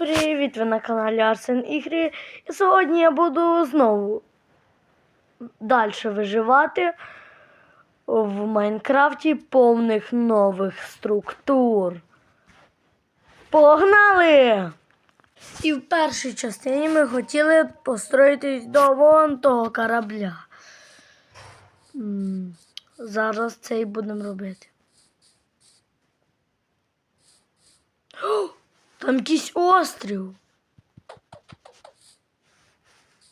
Привіт, ви на каналі Арсен Ігри. І сьогодні я буду знову далі виживати в Майнкрафті повних нових структур. Погнали! І в першій частині ми хотіли построїтись до вон того корабля. Зараз це і будемо робити. Там якийсь острів.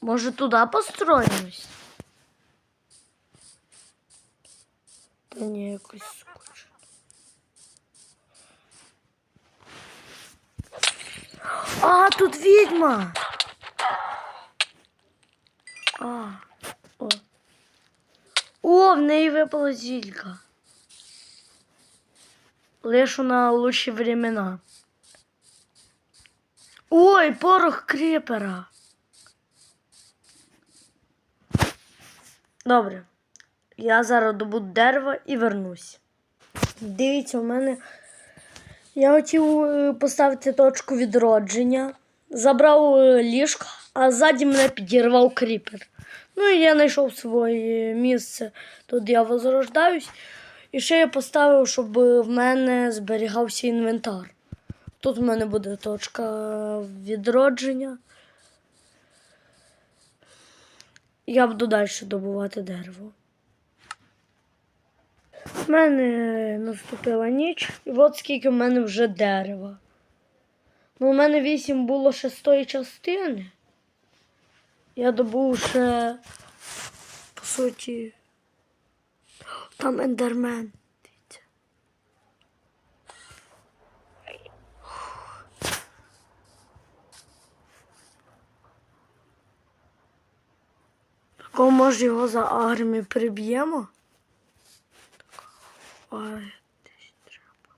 Може туди построїмось? Та ні, якось скучно. А, тут відьма. А, о. О, в неї випала зілька. Лишу на лучші времена. Ой, порох кріпера. Добре. Я зараз добуду дерево і вернусь. Дивіться, у мене. Я хотів е, поставити точку відродження. Забрав е, ліжко, а ззаді мене підірвав кріпер. Ну і я знайшов своє місце. Тут я возрождаюсь. І ще я поставив, щоб е, в мене зберігався інвентар. Тут в мене буде точка відродження. Я буду далі добувати дерево. У мене наступила ніч, і от скільки в мене вже дерева. Ну, у мене вісім було шестої частини. Я добув ще, по суті, там ендермен. Тако, може його за армію приб'ємо? Ой, десь треба.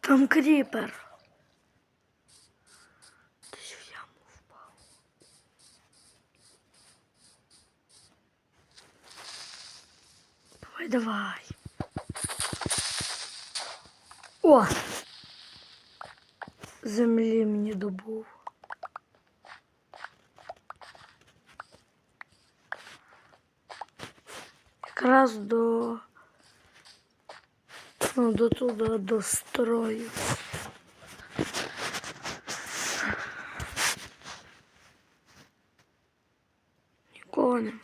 Там кріпер. Давай, давай. О! Землі мені добув. Якраз до. Ну, до туди до строю. Нікого нема.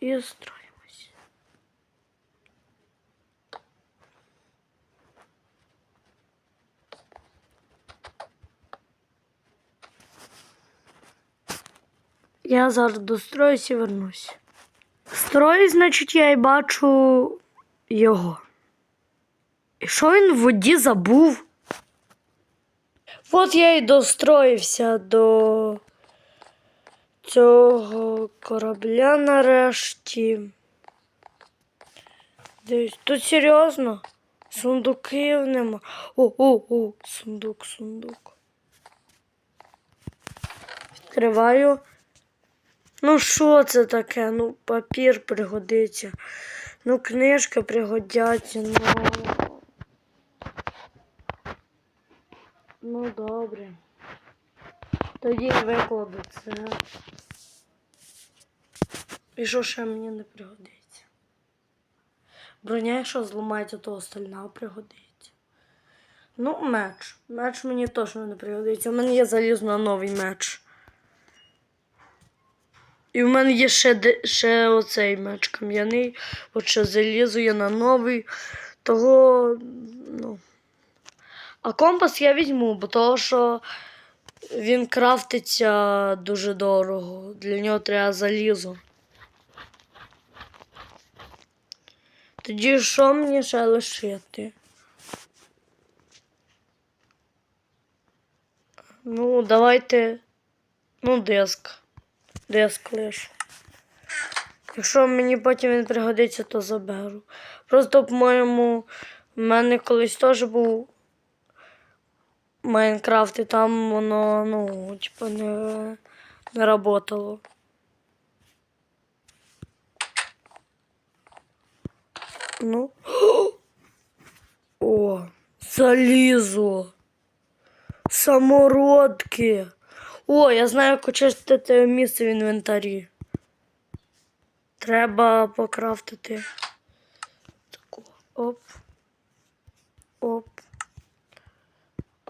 І строїмось. Я зараз достроюсь і вернусь. Строю, значить, я і бачу його. І що він в воді забув? От я і достроївся до цього корабля нарешті. Дивись, тут серйозно? Сундуків нема. О, о, о, сундук, сундук. Відкриваю. Ну, що це таке? Ну, папір пригодиться. Ну, книжки пригодяться, ну. Ну, добре. Тоді викладу це. І що ще мені не пригодиться? Броня, якщо зламається, то остальна пригодиться. Ну, меч. Меч мені точно не пригодиться. У мене є залізно новий меч. І в мене є ще, ще оцей меч кам'яний. От ще залізу я на новий. Того, ну. А компас я візьму, бо того, що він крафтиться дуже дорого. Для нього треба залізо. Тоді що мені ще лишити? Ну, давайте. Ну, диск. Диск лише. Якщо мені потім він пригодиться, то заберу. Просто, по-моєму, в мене колись теж був Майнкрафт, і там воно, ну, типу, не, не работало. Ну. О, залізо. Самородки. О, я знаю, як очистити місце в інвентарі. Треба покрафтити. Таку. Оп. Оп.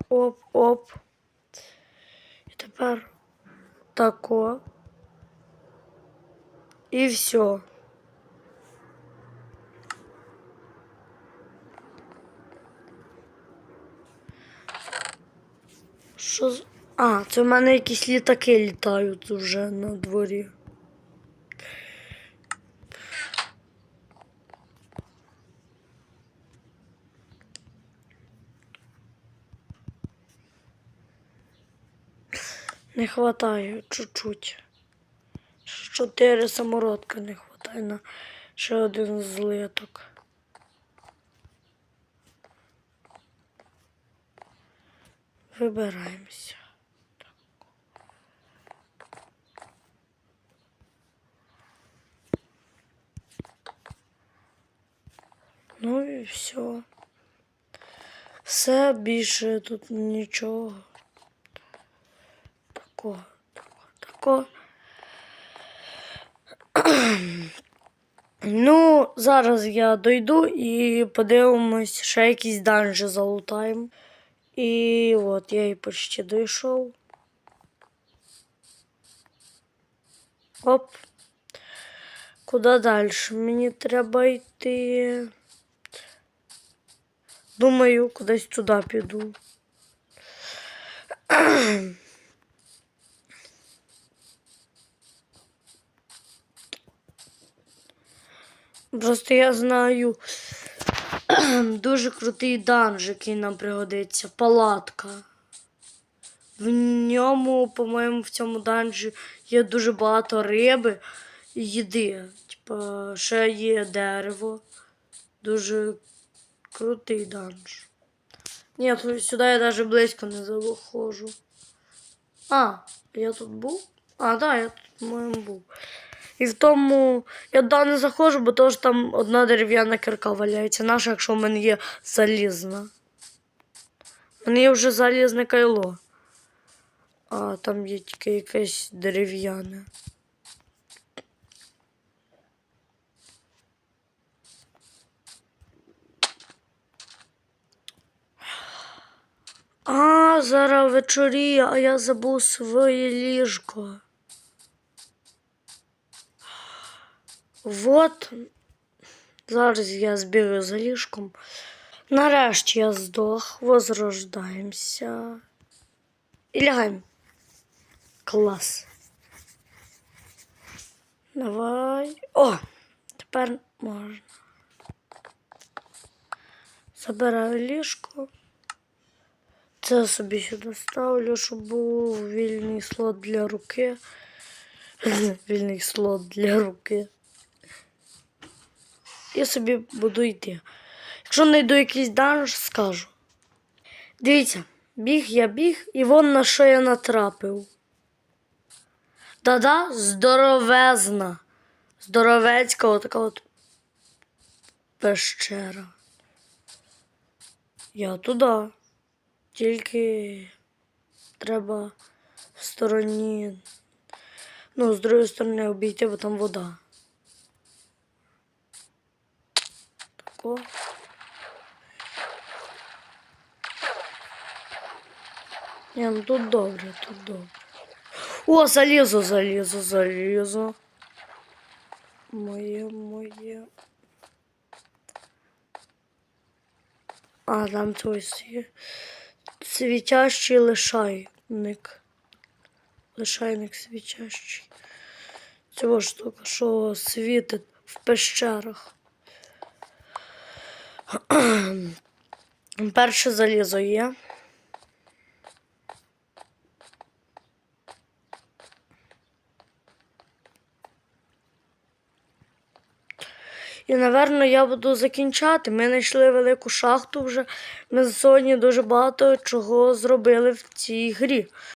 Оп, оп. І тепер тако. І все. Що з. А, це в мене якісь літаки літають вже на дворі. Не хватає чуть-чуть. Чотири самородка не хватає на ще один злиток. Вибираємося. Ну і все. Все більше тут нічого. Такого, такого, такого. Ну, зараз я дойду і подивимось, ще якісь данжі залутаємо. І от я і почти дійшов. Оп. Куди далі? Мені треба йти. Думаю, кудись туди піду. Просто я знаю дуже крутий данж, який нам пригодиться. Палатка. В ньому, по-моєму, в цьому данжі є дуже багато риби і їди. Типа, ще є дерево. Дуже крутий данж. Ні, сюди я навіть близько не заходжу. А, я тут був? А, так, да, я тут, по-моєму, був. І в тому я туди не заходжу, бо то там одна дерев'яна кирка валяється. Наша, якщо в мене є залізна. У мене є вже залізне кайло. А там є тільки якесь дерев'яне. А, зараз вечоріє, а я забув своє ліжко. Вот. Зараз я збігаю за ліжком. Нарешті я здох, возрождаємося. І лягаємо. Клас. Давай. О! Тепер можна. Забираю ліжко. Це собі сюди ставлю, щоб був вільний слот для руки. Вільний слот для руки. Я собі буду йти. Якщо знайду якийсь данж, скажу. Дивіться, біг я біг, і вон на що я натрапив. Да-да, здоровезна. Здоровецька отака от пещера. Я туди. Тільки треба в стороні. Ну, з другої сторони обійти, бо там вода. Тако. Ні, ну тут добре, тут добре. О, залізо, залізо, залізо. Моє, моє. А, там той сві... світящий лишайник. Лишайник світящий. Цього штука, що світить в пещерах. Перше залізо є. І, напевно, я буду закінчати. Ми знайшли велику шахту вже. Ми сьогодні дуже багато чого зробили в цій грі.